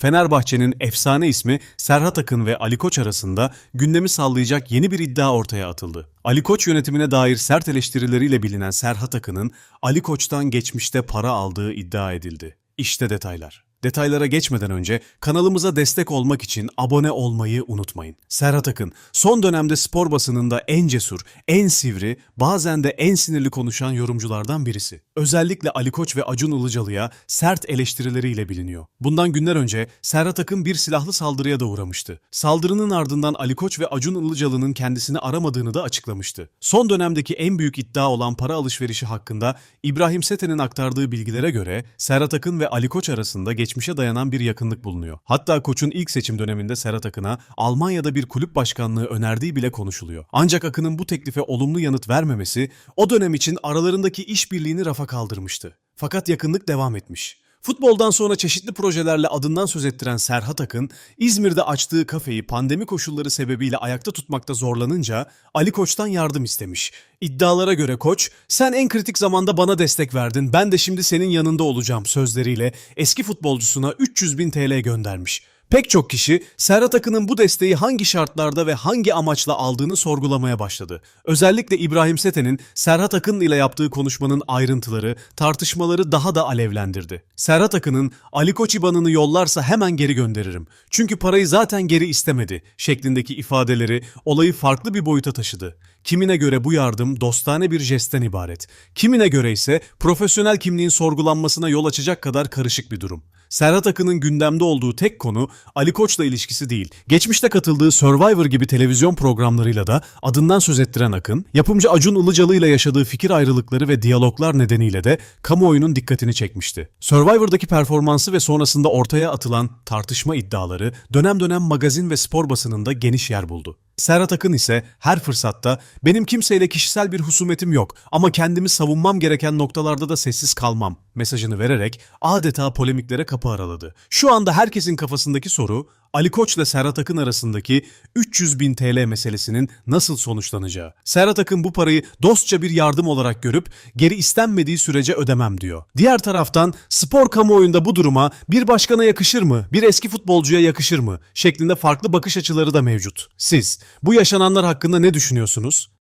Fenerbahçe'nin efsane ismi Serhat Akın ve Ali Koç arasında gündemi sallayacak yeni bir iddia ortaya atıldı. Ali Koç yönetimine dair sert eleştirileriyle bilinen Serhat Akın'ın Ali Koç'tan geçmişte para aldığı iddia edildi. İşte detaylar. Detaylara geçmeden önce kanalımıza destek olmak için abone olmayı unutmayın. Serhat Akın, son dönemde spor basınında en cesur, en sivri, bazen de en sinirli konuşan yorumculardan birisi. Özellikle Ali Koç ve Acun Ilıcalı'ya sert eleştirileriyle biliniyor. Bundan günler önce Serhat Akın bir silahlı saldırıya da uğramıştı. Saldırının ardından Ali Koç ve Acun Ilıcalı'nın kendisini aramadığını da açıklamıştı. Son dönemdeki en büyük iddia olan para alışverişi hakkında İbrahim Seten'in aktardığı bilgilere göre Serhat Akın ve Ali Koç arasında geçmişe dayanan bir yakınlık bulunuyor. Hatta Koç'un ilk seçim döneminde Serhat Akın'a Almanya'da bir kulüp başkanlığı önerdiği bile konuşuluyor. Ancak Akın'ın bu teklife olumlu yanıt vermemesi o dönem için aralarındaki işbirliğini rafa kaldırmıştı. Fakat yakınlık devam etmiş. Futboldan sonra çeşitli projelerle adından söz ettiren Serhat Akın, İzmir'de açtığı kafeyi pandemi koşulları sebebiyle ayakta tutmakta zorlanınca Ali Koç'tan yardım istemiş. İddialara göre Koç, sen en kritik zamanda bana destek verdin, ben de şimdi senin yanında olacağım sözleriyle eski futbolcusuna 300 bin TL göndermiş. Pek çok kişi Serhat Akın'ın bu desteği hangi şartlarda ve hangi amaçla aldığını sorgulamaya başladı. Özellikle İbrahim Seten'in Serhat Akın ile yaptığı konuşmanın ayrıntıları, tartışmaları daha da alevlendirdi. Serhat Akın'ın Ali Koç IBAN'ını yollarsa hemen geri gönderirim. Çünkü parayı zaten geri istemedi şeklindeki ifadeleri olayı farklı bir boyuta taşıdı. Kimine göre bu yardım dostane bir jestten ibaret. Kimine göre ise profesyonel kimliğin sorgulanmasına yol açacak kadar karışık bir durum. Serhat Akın'ın gündemde olduğu tek konu Ali Koç'la ilişkisi değil. Geçmişte katıldığı Survivor gibi televizyon programlarıyla da adından söz ettiren Akın, yapımcı Acun Ilıcalı ile yaşadığı fikir ayrılıkları ve diyaloglar nedeniyle de kamuoyunun dikkatini çekmişti. Survivor'daki performansı ve sonrasında ortaya atılan tartışma iddiaları dönem dönem magazin ve spor basınında geniş yer buldu. Serhat Akın ise her fırsatta benim kimseyle kişisel bir husumetim yok ama kendimi savunmam gereken noktalarda da sessiz kalmam mesajını vererek adeta polemiklere kapı araladı. Şu anda herkesin kafasındaki soru Ali Koç ile Serhat Akın arasındaki 300 bin TL meselesinin nasıl sonuçlanacağı. Serhat Akın bu parayı dostça bir yardım olarak görüp geri istenmediği sürece ödemem diyor. Diğer taraftan spor kamuoyunda bu duruma bir başkana yakışır mı, bir eski futbolcuya yakışır mı şeklinde farklı bakış açıları da mevcut. Siz bu yaşananlar hakkında ne düşünüyorsunuz?